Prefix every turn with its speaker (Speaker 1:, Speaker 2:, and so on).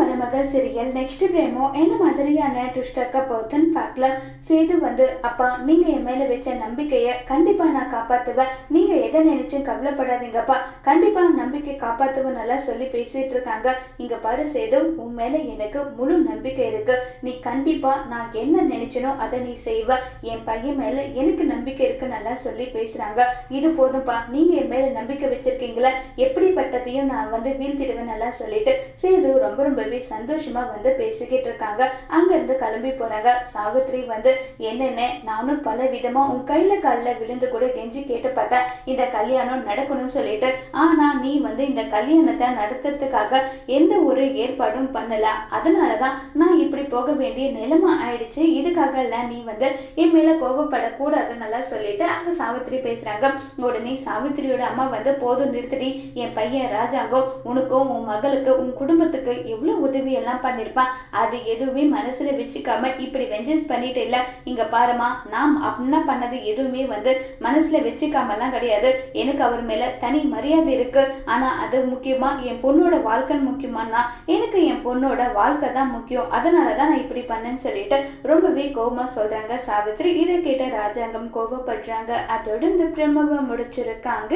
Speaker 1: மருமகள் serial next பிரேமோ என்ன மாதிரியான ட்விஸ்டக்க போகுதுன்னு பார்க்கலாம் சேது வந்து அப்பா நீங்க என் மேல வச்ச நம்பிக்கையை கண்டிப்பா நான் காப்பாத்துவேன். நீங்க எதை நினைச்சும் கவலைப்படாதீங்கப்பா. கண்டிப்பா நம்பிக்கை காப்பாத்துவேன் நல்லா சொல்லி பேசிட்டு இருக்காங்க. இங்க பாரு சேது உன் மேல எனக்கு முழு நம்பிக்கை இருக்கு. நீ கண்டிப்பா நான் என்ன நினைச்சனோ அதை நீ செய்வ. என் பையன் மேல எனக்கு நம்பிக்கை இருக்கு நல்லா சொல்லி பேசுறாங்க. இது போதும்ப்பா நீங்க என் மேல நம்பிக்கை வச்சிருக்கீங்களா? எப்படிப்பட்டதையும் நான் வந்து வீழ்த்திடுவேன் நல்லா சொல்லிட்டு சேது ரொம்ப ரொம்ப ரொம்பவே சந்தோஷமா வந்து பேசிக்கிட்டு இருக்காங்க. அங்க இருந்து கிளம்பி போறாங்க. சாவித்ரி வந்து என்னென்ன? நானும் பல விதமா உன் கையில காலில் விழுந்து கூட கெஞ்சி கேட்டு பார்த்தேன். இந்த கல்யாணம் நடக்கணும்னு சொல்லிட்டு. ஆனா நீ வந்து இந்த கல்யாணத்தை நடத்துறதுக்காக எந்த ஒரு ஏற்பாடும் பண்ணல. அதனாலதான் நான் இப்படி போக வேண்டிய நிலைமை ஆயிடுச்சு. இதுக்காக எல்லாம் நீ வந்து என் மேல கோபப்படக்கூடாதுன்னு நல்லா சொல்லிட்டு அங்க சாவித்திரி பேசுறாங்க. உடனே சாவித்திரியோட அம்மா வந்து போதும் நிறுத்தடி. என் பையன் ராஜாங்கோ உனக்கும் உன் மகளுக்கு உன் குடும்பத்துக்கு எவ்வளவு உதவி எல்லாம் பண்ணியிருப்பான் அது எதுவுமே மனசுல வச்சுக்காம இப்படி வெஞ்சன்ஸ் பண்ணிட்டு இல்ல. இங்க பாருமா நாம் அப்படின்னா பண்ணது எதுவுமே வந்து மனசுல வச்சுக்காமலாம் கிடையாது. எனக்கு அவர் மேல தனி மரியாதை இருக்கு. ஆனா அது முக்கியமா என் பொண்ணோட வாழ்க்கை முக்கியமானா எனக்கு என் பொண்ணோட வாழ்க்கை தான் முக்கியம். அதனால தான் நான் இப்படி பண்ணேன்னு சொல்லிட்டு ரொம்பவே கோபமா சொல்றாங்க சாவித்ரி. இதை கேட்ட ராஜாங்கம் கோபப்படுறாங்க அதோட இந்த பிரமவை முடிச்சிருக்காங்க.